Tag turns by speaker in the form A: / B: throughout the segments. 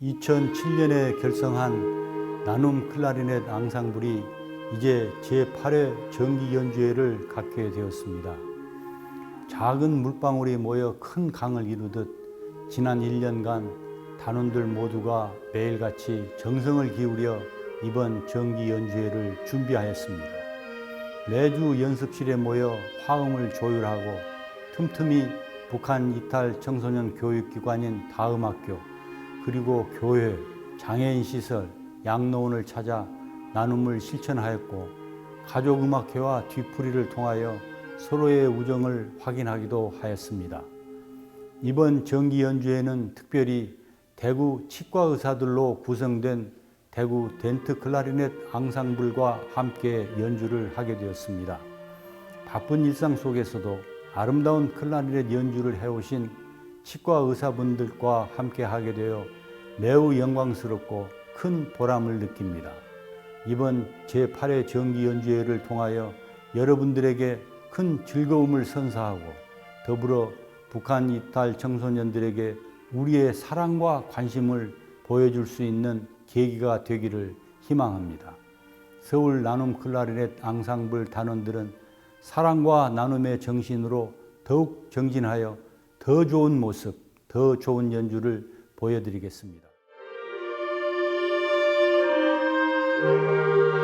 A: 2007년에 결성한 나눔 클라리넷 앙상블이 이제 제8회 정기 연주회를 갖게 되었습니다. 작은 물방울이 모여 큰 강을 이루듯 지난 1년간 단원들 모두가 매일같이 정성을 기울여 이번 정기 연주회를 준비하였습니다. 매주 연습실에 모여 화음을 조율하고 틈틈이 북한 이탈 청소년 교육기관인 다음학교 그리고 교회, 장애인 시설, 양로원을 찾아 나눔을 실천하였고 가족음악회와 뒤풀이를 통하여 서로의 우정을 확인하기도 하였습니다. 이번 정기 연주회는 특별히 대구 치과 의사들로 구성된 대구 덴트 클라리넷 앙상블과 함께 연주를 하게 되었습니다. 바쁜 일상 속에서도 아름다운 클라리넷 연주를 해오신 치과 의사분들과 함께 하게 되어 매우 영광스럽고 큰 보람을 느낍니다. 이번 제8회 정기 연주회를 통하여 여러분들에게 큰 즐거움을 선사하고 더불어 북한 이탈 청소년들에게 우리의 사랑과 관심을 보여줄 수 있는 계기가 되기를 희망합니다. 서울 나눔 클라리넷 앙상블 단원들은 사랑과 나눔의 정신으로 더욱 정진하여 더 좋은 모습, 더 좋은 연주를 보여드리겠습니다.
B: Música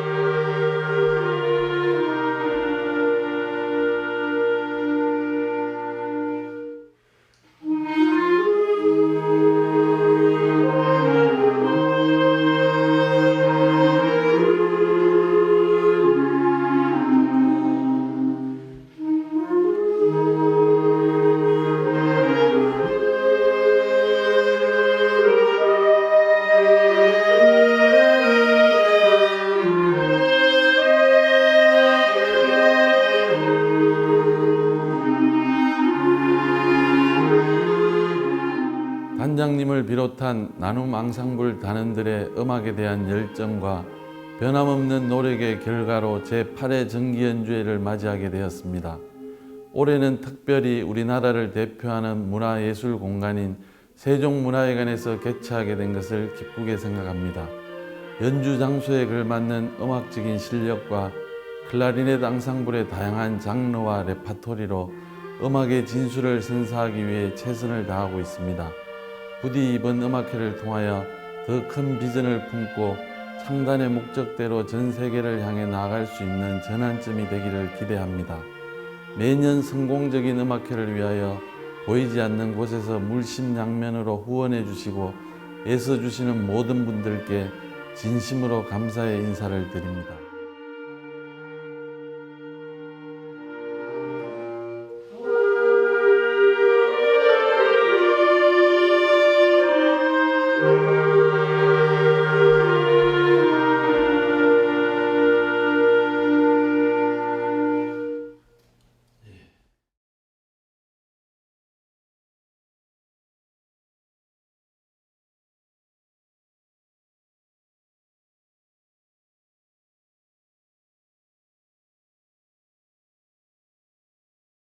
B: 단장님을 비롯한 나눔 앙상블 단원들의 음악에 대한 열정과 변함없는 노력의 결과로 제8회 정기연주회를 맞이하게 되었습니다. 올해는 특별히 우리나라를 대표하는 문화예술 공간인 세종문화회관에서 개최하게 된 것을 기쁘게 생각합니다. 연주 장소에 걸맞는 음악적인 실력과 클라리넷 앙상블의 다양한 장르와 레파토리로 음악의 진수를 선사하기 위해 최선을 다하고 있습니다. 부디 이번 음악회를 통하여 더 큰 비전을 품고 창단의 목적대로 전 세계를 향해 나아갈 수 있는 전환점이 되기를 기대합니다. 매년 성공적인 음악회를 위하여 보이지 않는 곳에서 물심양면으로 후원해 주시고 애써 주시는 모든 분들께 진심으로 감사의 인사를 드립니다. Thank you.